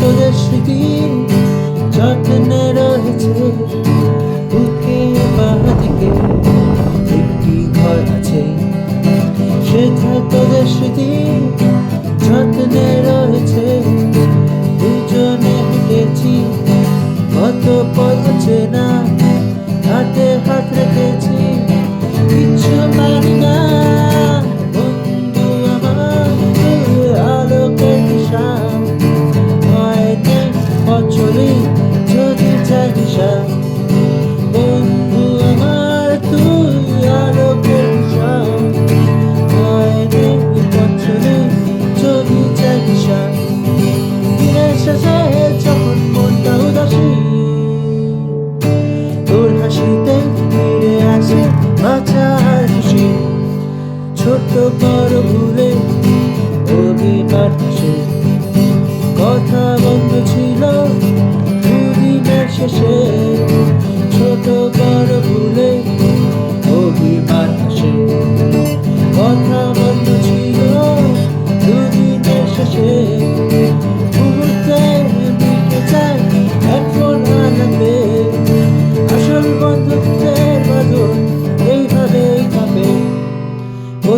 তোদের যত্নে রয়েছে বুকে বাঁদিকে একটি ঘর আছে সেথা তোদের স্মৃতি রয়েছে। দুজনে হেঁটেছি, কত পথ না হাতে হাত রেখেছি। বন্ধু আমার, তুই হয়তো বছরে যদি চাই নিশান দিনের শেষে যখন মনটা উদাসী, তোর হাসিতে ছোট বড় ভুলে অভিমান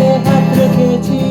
happy to get you.